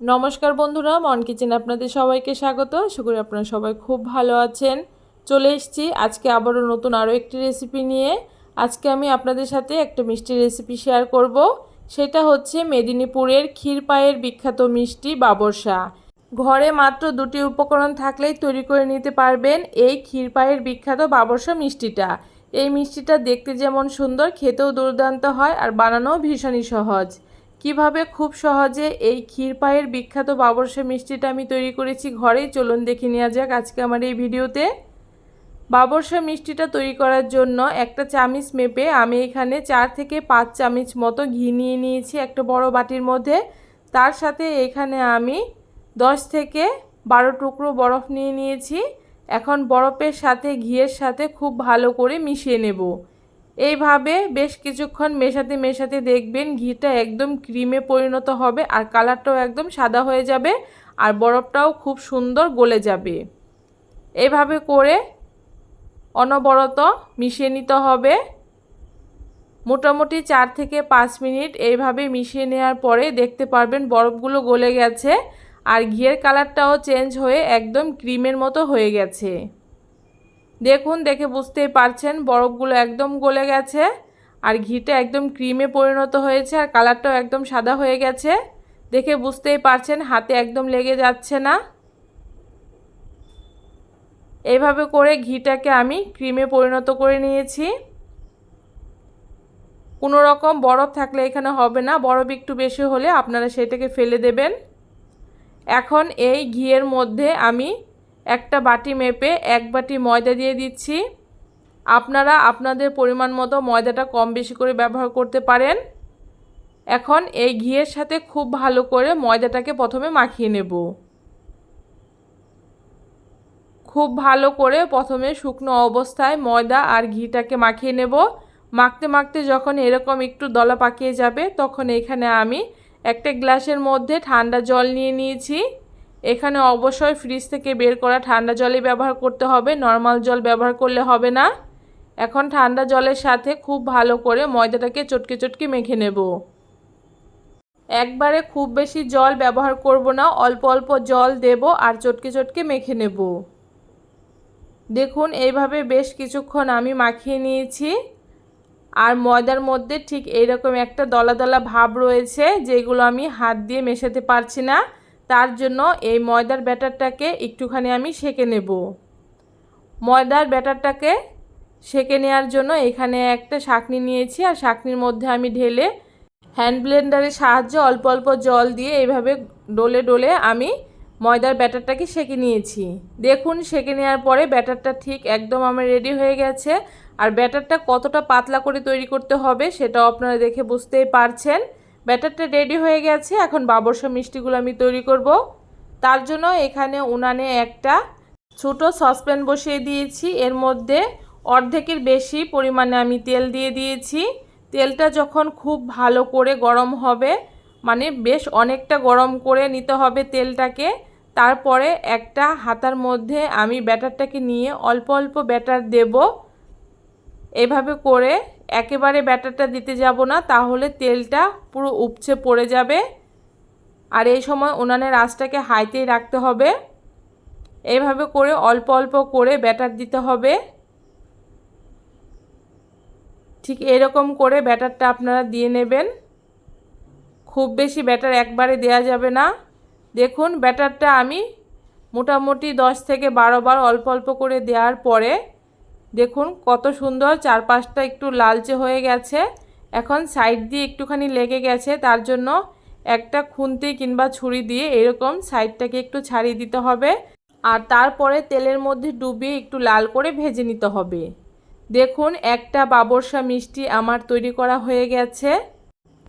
নমস্কার বন্ধুরা, মন কিচেন আপনাদের সবাইকে স্বাগত। আশা করি আপনারা সবাই খুব ভালো আছেন। চলে এসেছি আজকে আবারও নতুন আরও একটি রেসিপি নিয়ে। আজকে আমি আপনাদের সাথে একটা মিষ্টি রেসিপি শেয়ার করব। সেটা হচ্ছে মেদিনীপুরের ক্ষীরপায়ের বিখ্যাত মিষ্টি বাবরসা ঘরে মাত্র দুটি উপকরণ থাকলেই তৈরি করে নিতে পারবেন এই ক্ষীরপায়ের বিখ্যাত বাবরসা মিষ্টিটা। এই মিষ্টিটা দেখতে যেমন সুন্দর, খেতেও দুর্দান্ত হয় আর বানানোও ভীষণই সহজ। কীভাবে খুব সহজে এই ক্ষীরপায়ের বিখ্যাত বাবরসা মিষ্টিটা আমি তৈরি করেছি ঘরেই, চলুন দেখে নেওয়া যাক আজকে আমার এই ভিডিওতে। বাবরসা মিষ্টিটা তৈরি করার জন্য একটা চামিচ মেপে আমি এখানে চার থেকে পাঁচ চামিচ মতো ঘি নিয়ে নিয়েছি একটা বড় বাটির মধ্যে। তার সাথে এখানে আমি দশ থেকে বারো টুকরো বরফ নিয়ে নিয়েছি। এখন বরফের সাথে, ঘিয়ের সাথে খুব ভালো করে মিশিয়ে নেব। এইভাবে বেশ কিছুক্ষণ মেশাতে মেশাতে দেখবেন ঘিটা একদম ক্রিমে পরিণত হবে আর কালারটাও একদম সাদা হয়ে যাবে আর বরফটাও খুব সুন্দর গলে যাবে। এভাবে করে অনবরত মিশিয়ে নিতে হবে। মোটামুটি চার থেকে পাঁচ মিনিট এইভাবে মিশিয়ে নেওয়ার পরে দেখতে পারবেন বরফগুলো গলে গেছে আর ঘিয়ের কালারটাও চেঞ্জ হয়ে একদম ক্রিমের মতো হয়ে গেছে। দেখুন, দেখে বুঝতেই পারছেন, বরফগুলো একদম গলে গেছে আর ঘিটা একদম ক্রিমে পরিণত হয়েছে আর কালারটাও একদম সাদা হয়ে গেছে। দেখে বুঝতেই পারছেন, হাতে একদম লেগে যাচ্ছে না। এইভাবে করে ঘিটাকে আমি ক্রিমে পরিণত করে নিয়েছি। কোনো রকম বরফ থাকলে এখানে হবে না, বরফ একটু বেশি হলে আপনারা সেটাকে ফেলে দেবেন। এখন এই ঘিয়ের মধ্যে আমি একটা বাটি মেপে এক বাটি ময়দা দিয়ে দিচ্ছি। আপনারা আপনাদের পরিমাণ মতো ময়দাটা কম বেশি করে ব্যবহার করতে পারেন। এখন এই ঘিয়ের সাথে খুব ভালো করে ময়দাটাকে প্রথমে মাখিয়ে নেব। খুব ভালো করে প্রথমে শুকনো অবস্থায় ময়দা আর ঘিটাকে মাখিয়ে নেব। মাখতে মাখতে যখন এরকম একটু দলা পাকিয়ে যাবে, তখন এখানে আমি একটা গ্লাসের মধ্যে ঠান্ডা জল নিয়ে নিয়েছি। এখানে অবশ্যই ফ্রিজ থেকে বের করা ঠান্ডা জলই ব্যবহার করতে হবে নর্মাল জল ব্যবহার করলে হবে না। এখন ঠান্ডা জলের সাথে খুব ভালো করে ময়দাটাকে চটকে চটকে মেখে নেব। একবারে খুব বেশি জল ব্যবহার করব না, অল্প অল্প জল দেব আর চটকে চটকে মেখে নেব। দেখুন, এইভাবে বেশ কিছুক্ষণ আমি মাখিয়ে নিয়েছি। আর ময়দার মধ্যে ঠিক এইরকম একটা দলা দলা ভাব রয়েছে, যেগুলো আমি হাত দিয়ে মেশাতে পারছি না। তার জন্য এই ময়দার ব্যাটারটাকে একটুখানি আমি সেকে নেব। ময়দার ব্যাটারটাকে সেকে নেওয়ার জন্য এখানে একটা শাকনি নিয়েছি আর শাকনির মধ্যে আমি ঢেলে হ্যান্ড ব্লেন্ডারের সাহায্যে অল্প অল্প জল দিয়ে এইভাবে ডলে ডলে আমি ময়দার ব্যাটারটাকে সেকে নিয়েছি। দেখুন, সেকে নেওয়ার পরে ব্যাটারটা ঠিক একদম আমার রেডি হয়ে গেছে আর ব্যাটারটা কতটা পাতলা করে তৈরি করতে হবে সেটাও আপনারা দেখে বুঝতেই পারছেন। ব্যাটারটা রেডি হয়ে গেছে, এখন বাবরসা মিষ্টিগুলো আমি তৈরি করব। তার জন্য এখানে উনানে একটা ছোট সসপ্যান বসিয়ে দিয়েছি। এর মধ্যে অর্ধেকের বেশি পরিমাণে আমি তেল দিয়ে দিয়েছি। তেলটা যখন খুব ভালো করে গরম হবে মানে বেশ অনেকটা গরম করে নিতে হবে তেলটাকে, তারপরে একটা হাতার মধ্যে আমি ব্যাটারটাকে নিয়ে অল্প অল্প ব্যাটার দেব। এভাবে করে একেবারে ব্যাটারটা দিতে যাব না, তাহলে তেলটা পুরো উপচে পড়ে যাবে। আর এই সময় উনানের আঁচটাকে হাইতেই রাখতে হবে। এইভাবে করে অল্প অল্প করে ব্যাটার দিতে হবে। ঠিক এরকম করে ব্যাটারটা আপনারা দিয়ে নেবেন। খুব বেশি ব্যাটার একবারে দেয়া যাবে না। দেখুন, ব্যাটারটা আমি মোটামুটি দশ থেকে বারো বার অল্প অল্প করে দেওয়ার পরে দেখুন কত সুন্দর চারপাশটা একটু লালচে হয়ে গেছে। এখন সাইড দিয়ে একটুখানি লেগে গেছে, তার জন্য একটা খুন্তি কিংবা ছুরি দিয়ে এরকম সাইডটাকে একটু ছাড়িয়ে দিতে হবে। আর তারপরে তেলের মধ্যে ডুবিয়ে একটু লাল করে ভেজে নিতে হবে। দেখুন একটা বাবরসা মিষ্টি আমার তৈরি করা হয়ে গেছে।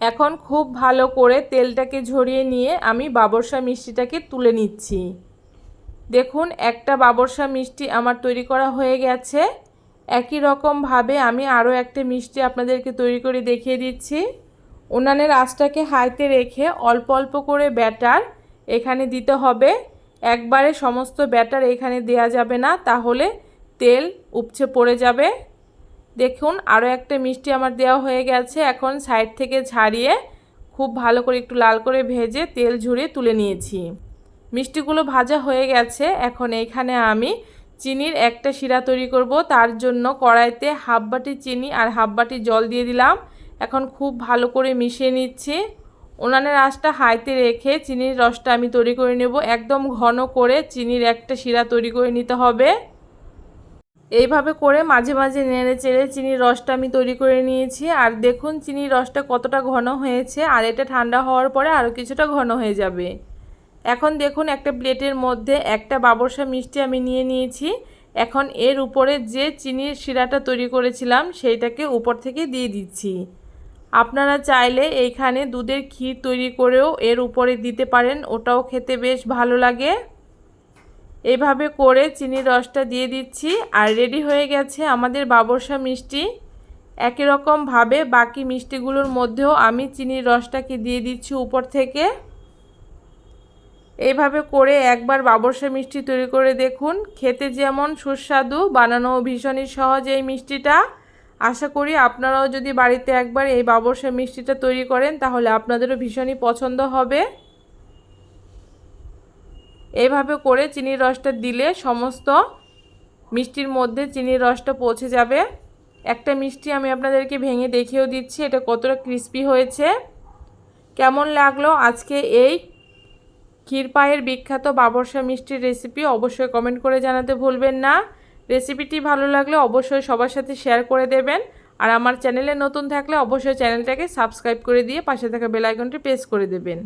এখন খুব ভালো করে তেলটাকে ঝরিয়ে নিয়ে আমি বাবরসা মিষ্টিটাকে তুলে নিচ্ছি। দেখুন একটা বাবরসা মিষ্টি আমার তৈরি করা হয়ে গেছে। একই রকমভাবে আমি আরও একটা মিষ্টি আপনাদেরকে তৈরি করে দেখিয়ে দিচ্ছি। উনানের আঁচটাকে হাইতে রেখে অল্প অল্প করে ব্যাটার এখানে দিতে হবে। একবারে সমস্ত ব্যাটার এখানে দেয়া যাবে না, তাহলে তেল উপচে পড়ে যাবে। দেখুন আরও একটা মিষ্টি আমার দেওয়া হয়ে গেছে। এখন সাইড থেকে ছাড়িয়ে খুব ভালো করে একটু লাল করে ভেজে তেল ঝরিয়ে তুলে নিয়েছি। মিষ্টিগুলো ভাজা হয়ে গেছে। এখন এইখানে আমি চিনির একটা শিরা তৈরি করব। তার জন্য কড়াইতে হাফ বাটি চিনি আর হাফ বাটি জল দিয়ে দিলাম। এখন খুব ভালো করে মিশিয়ে নিচ্ছি। উনানের আঁচটা হাইতে রেখে চিনির রসটা আমি তৈরি করে নেব। একদম ঘন করে চিনির একটা শিরা তৈরি করে নিতে হবে। এইভাবে করে মাঝে মাঝে নেড়ে চেড়ে চিনির রসটা আমি তৈরি করে নিয়েছি। আর দেখুন, চিনির রসটা কতটা ঘন হয়েছে। আর এটা ঠান্ডা হওয়ার পরে আরও কিছুটা ঘন হয়ে যাবে। এখন দেখুন একটা প্লেটের মধ্যে একটা বাবরসা মিষ্টি আমি নিয়ে নিয়েছি। এখন এর উপরে যে চিনির শিরাটা তৈরি করেছিলাম, সেইটাকে উপর থেকে দিয়ে দিচ্ছি। আপনারা চাইলে এইখানে দুধের ক্ষীর তৈরি করেও এর উপরে দিতে পারেন, ওটাও খেতে বেশ ভালো লাগে। এভাবে করে চিনির রসটা দিয়ে দিচ্ছি আর রেডি হয়ে গেছে আমাদের বাবরসা মিষ্টি। একই রকমভাবে বাকি মিষ্টিগুলোর মধ্যেও আমি চিনির রসটাকে দিয়ে দিচ্ছি উপর থেকে। এইভাবে করে একবার বাবরসা মিষ্টি তৈরি করে দেখুন। খেতে যেমন সুস্বাদু বানানো ভীষণই সহজ এই মিষ্টিটা। আশা করি আপনারাও যদি বাড়িতে একবার এই বাবরসা মিষ্টিটা তৈরি করেন, তাহলে আপনাদেরও ভীষণই পছন্দ হবে। এইভাবে করে চিনির রসটা দিলে সমস্ত মিষ্টির মধ্যে চিনির রসটা পৌঁছে যাবে। একটা মিষ্টি আমি আপনাদেরকে ভেঙে দেখিয়েও দিচ্ছি, এটা কতটা ক্রিস্পি হয়েছে। কেমন লাগল আজকে এই ক্ষীরপায়ের বিখ্যাত বাবরসা মিষ্টির রেসিপি অবশ্যই কমেন্ট করে জানাতে ভুলবেন না। রেসিপিটি ভালো লাগলে অবশ্যই সবার সাথে শেয়ার করে দেবেন। আর আমার চ্যানেলে নতুন থাকলে অবশ্যই চ্যানেলটাকে সাবস্ক্রাইব করে দিয়ে পাশে থাকা বেলাইকনটি প্রেস করে দেবেন।